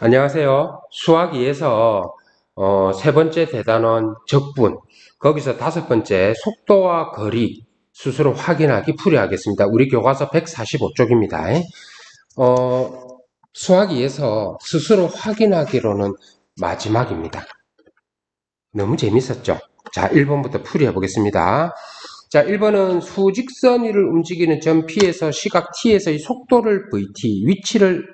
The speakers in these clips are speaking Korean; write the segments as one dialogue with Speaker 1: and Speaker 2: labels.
Speaker 1: 안녕하세요. 수학 2에서 어, 세 번째 대단원 적분, 거기서 다섯 번째 속도와 거리 스스로 확인하기 풀이하겠습니다. 우리 교과서 145쪽입니다. 어, 수학 2에서 스스로 확인하기로는 마지막입니다. 너무 재밌었죠? 자, 1번부터 풀이해 보겠습니다. 자, 1번은 수직선 위를 움직이는 점 P에서 시각 T에서의 속도를 VT, 위치를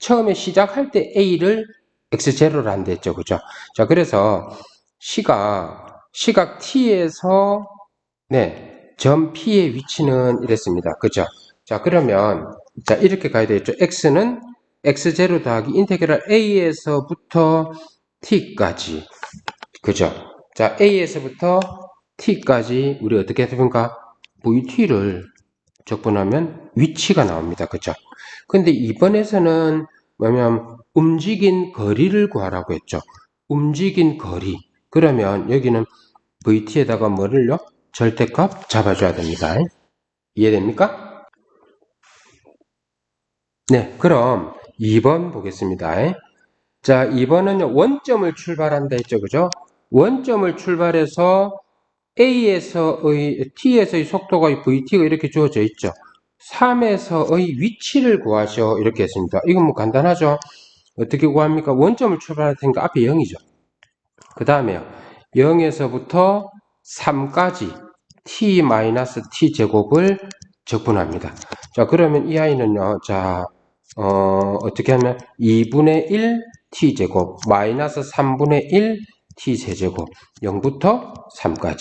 Speaker 1: 처음에 시작할 때 A를 X0로 한다 했죠. 그죠? 자, 그래서 시각, 시각 T에서, 네, 점 P의 위치는 이랬습니다. 그죠? 자, 그러면, 자, 이렇게 가야 되겠죠. X는 X0 더하기 인테그랄 A에서부터 T까지. 그죠? 자, A에서부터 T까지 우리 어떻게 해봅니까? VT를 적분하면 위치가 나옵니다. 그죠? 근데 이번에서는 뭐냐면 움직인 거리를 구하라고 했죠. 움직인 거리. 그러면 여기는 VT에다가 뭐를요? 절대값 잡아줘야 됩니다. 이해됩니까? 네, 그럼 2번 보겠습니다. 자, 2번은 원점을 출발한다 했죠. 그죠? 원점을 출발해서 A에서의, T에서의 속도가 VT가 이렇게 주어져 있죠. 3에서의 위치를 구하죠. 이렇게 했습니다. 이건 뭐 간단하죠. 어떻게 구합니까? 원점을 출발할 테니까 앞에 0이죠. 그 다음에요. 0에서부터 3까지 t-t 제곱을 적분합니다. 자, 그러면 이 아이는요. 자, 어, 어떻게 하면 2분의 1 t 제곱 마이너스 3분의 1 t 세제곱 0부터 3까지.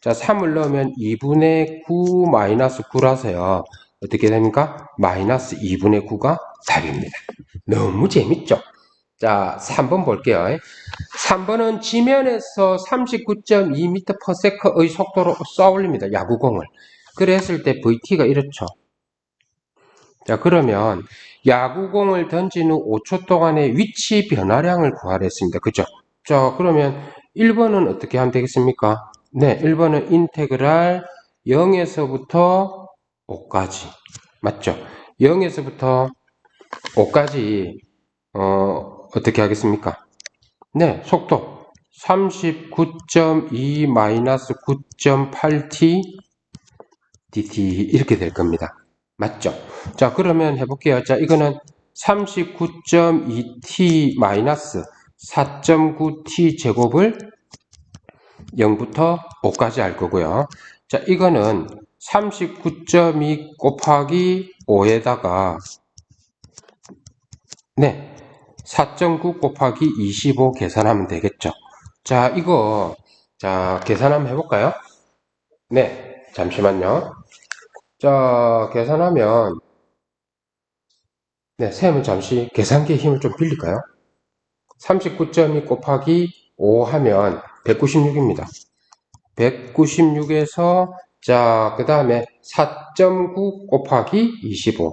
Speaker 1: 자, 3을 넣으면 2분의 9 마이너스 9라서요. 어떻게 됩니까? 마이너스 2분의 9가 답입니다. 너무 재밌죠? 자, 3번 볼게요. 3번은 지면에서 39.2m/s의 속도로 쏘올립니다. 야구공을. 그랬을 때 VT가 이렇죠. 자, 그러면 야구공을 후 5초 동안의 위치 변화량을 구하랬습니다. 그죠? 자, 그러면 1번은 어떻게 하면 되겠습니까? 네, 1번은 인테그랄 0에서부터 5까지. 맞죠? 0에서부터 5까지, 어, 어떻게 하겠습니까? 네, 속도. 39.2-9.8t dt 이렇게 될 겁니다. 맞죠? 자, 그러면 해볼게요. 자, 이거는 39.2t 4.9t 제곱을 0부터 5까지 할 거고요. 자, 이거는 39.2 곱하기 5에다가 네, 4.9 곱하기 25 계산하면 되겠죠. 자, 이거 자, 계산 한번 해 볼까요? 네, 잠시만요. 자, 계산하면 네, 쌤은 잠시 계산기의 힘을 좀 빌릴까요? 39.2 곱하기 5 하면 196입니다. 196에서 자, 그 다음에 4.9 곱하기 25.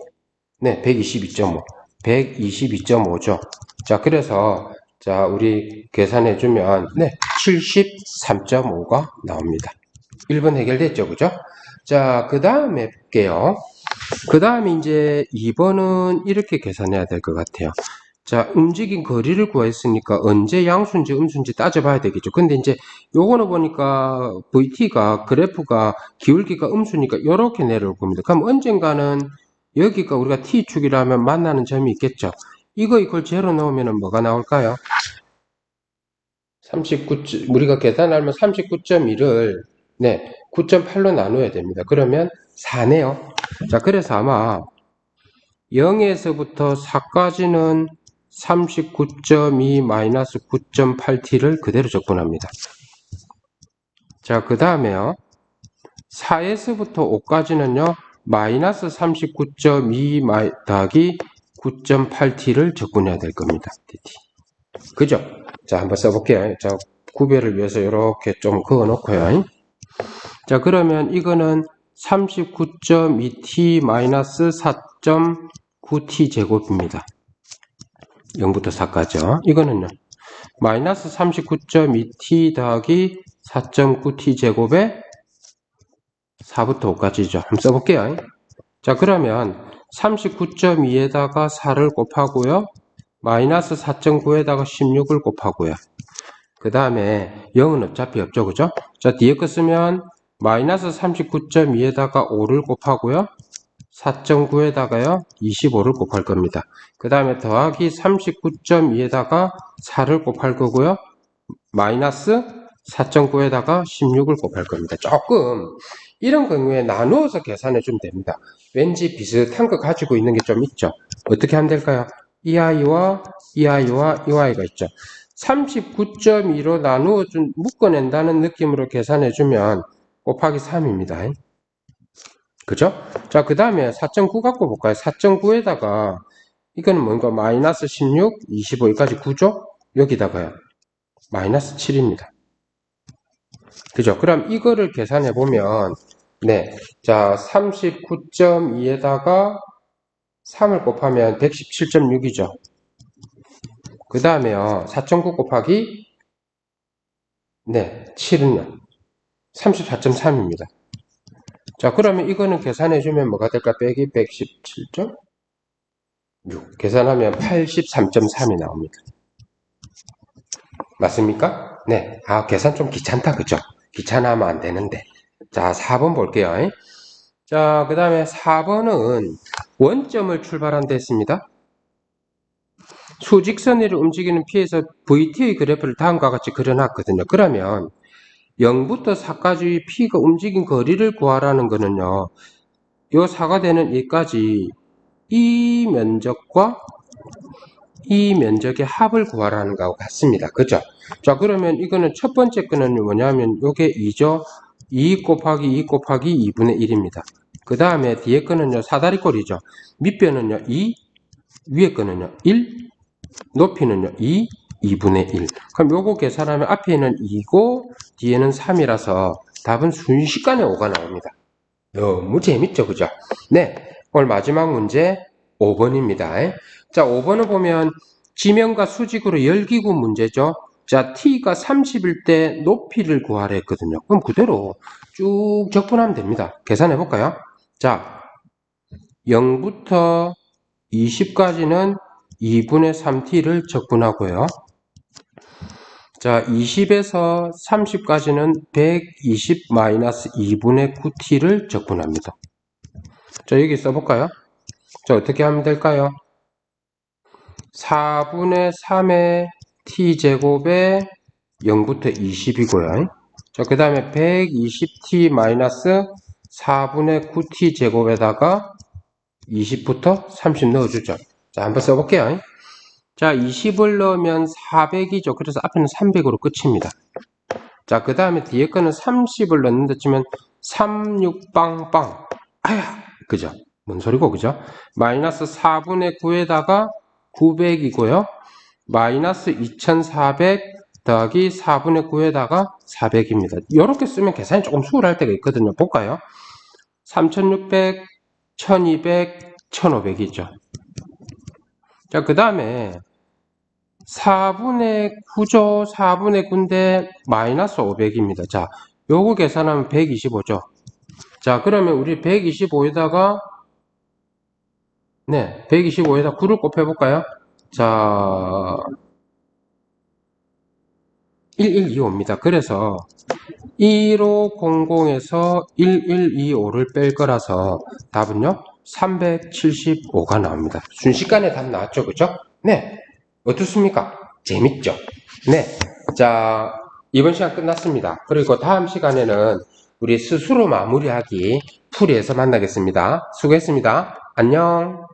Speaker 1: 네, 122.5. 122.5죠. 자, 그래서 자, 우리 계산해 주면 네, 73.5가 나옵니다. 1번 해결됐죠, 그죠? 자, 그 다음에 볼게요. 그 다음에 이제 2번은 이렇게 계산해야 될 것 같아요. 자, 움직인 거리를 구했으니까 언제 양수인지 음수인지 따져봐야 되겠죠. 근데 이제 요거는 보니까 VT가 그래프가 기울기가 음수니까 이렇게 내려올 겁니다. 그럼 언젠가는 여기가 우리가 T축이라면 만나는 점이 있겠죠. 이거 이걸 제로 넣으면 뭐가 나올까요? 39, 우리가 계산하면 39.1을 네, 9.8로 나눠야 됩니다. 그러면 4네요. 자, 그래서 아마 0에서부터 4까지는 39.2-9.8t를 그대로 적분합니다. 자, 그 다음에요. 4에서부터 5까지는요, 마이너스 39.2 더하기 9.8t를 적분해야 될 겁니다. dt. 그죠? 자, 한번 써볼게요. 자, 구별을 위해서 이렇게 좀 그어 놓고요. 자, 그러면 이거는 39.2t 4.9t 제곱입니다. 0부터 4까지요. 이거는요. 마이너스 39.2t 더하기 4.9t 제곱에 4부터 5까지죠. 한번 써볼게요. 자, 그러면 39.2에다가 4를 곱하고요. 마이너스 4.9에다가 16을 곱하고요. 그 다음에 0은 어차피 없죠. 그죠? 자, 뒤에 거 쓰면 마이너스 39.2에다가 5를 곱하고요. 4.9에다가요. 25를 곱할 겁니다. 그 다음에 더하기 39.2에다가 4를 곱할 거고요. 마이너스 4.9에다가 16을 곱할 겁니다. 조금 이런 경우에 나누어서 계산해 주면 됩니다. 왠지 비슷한 거 가지고 있는 게 좀 있죠. 어떻게 하면 될까요? 이 아이와 이 아이와 이 아이가 있죠. 39.2로 나누어 준 묶어낸다는 느낌으로 계산해 주면 곱하기 3입니다. 그죠? 자, 그 다음에 4.9 갖고 볼까요? 4.9에다가 이거는 뭔가 마이너스 16, 25 여기까지 9죠? 여기다가요. 마이너스 7입니다. 그죠? 그럼 이거를 계산해 보면 네. 자, 39.2에다가 3을 곱하면 117.6이죠. 그 다음에요. 4.9 곱하기 네, 7은요. 34.3입니다. 자, 그러면 이거는 계산해 주면 뭐가 될까? 빼기 117.6. 계산하면 83.3이 나옵니다. 맞습니까? 네. 아, 계산 좀 귀찮다. 그죠? 귀찮아하면 안 되는데. 자, 4번 볼게요. 자, 그 다음에 4번은 원점을 출발한 데 있습니다. 수직선을 움직이는 피에서 VT의 그래프를 다음과 같이 그려놨거든요. 그러면 0부터 4까지 P가 움직인 거리를 구하라는 거는요. 요 4가 되는 얘까지 이 면적과 이 면적의 합을 구하라는 거하고 같습니다. 그죠? 자, 그러면 이거는 첫 번째 거는 뭐냐면 요게 2죠. 2 곱하기 2 곱하기 2분의 1입니다. 그 다음에 뒤에 거는요, 사다리꼴이죠. 밑변은요, 2, 위에 거는요, 1, 높이는요, 2, 2분의 1. 그럼 요거 계산하면 앞에는 2고, 뒤에는 3이라서 답은 순식간에 5가 나옵니다. 너무 재밌죠, 그죠? 네. 오늘 마지막 문제 5번입니다. 자, 5번을 보면 지면과 수직으로 열기구 문제죠. 자, t가 30일 때 높이를 구하라 했거든요. 그럼 그대로 쭉 적분하면 됩니다. 계산해 볼까요? 자, 0부터 20까지는 2분의 3t를 적분하고요. 자, 20에서 30까지는 120 마이너스 2분의 9t를 적분합니다. 자, 여기 써볼까요? 자, 어떻게 하면 될까요? 4분의 3의 t제곱에 0부터 20이고요. 자, 그 다음에 120t 마이너스 4분의 9t 제곱에다가 20부터 30 넣어주죠. 자, 한번 써볼게요. 자, 20을 넣으면 400이죠. 그래서 앞에는 300으로 끝입니다. 자, 그 다음에 뒤에 거는 30을 넣는다 치면 36빵빵. 아야! 그죠? 뭔 소리고, 그죠? 마이너스 4분의 9에다가 900이고요. 마이너스 2400 더하기 4분의 9에다가 400입니다. 이렇게 쓰면 계산이 조금 수월할 때가 있거든요. 볼까요? 3600, 1200, 1500이죠. 자, 그 다음에 4분의 9죠. 4분의 9인데 마이너스 500입니다. 자, 요거 계산하면 125죠. 자, 그러면 우리 125에다가 네, 125에다 9를 곱해볼까요? 자, 1125입니다. 그래서 1500에서 1125를 뺄 거라서 답은요, 375가 나옵니다. 순식간에 답 나왔죠, 그죠? 네. 어떻습니까? 재밌죠? 네. 자, 이번 시간 끝났습니다. 그리고 다음 시간에는 우리 스스로 마무리하기 풀이에서 만나겠습니다. 수고했습니다. 안녕.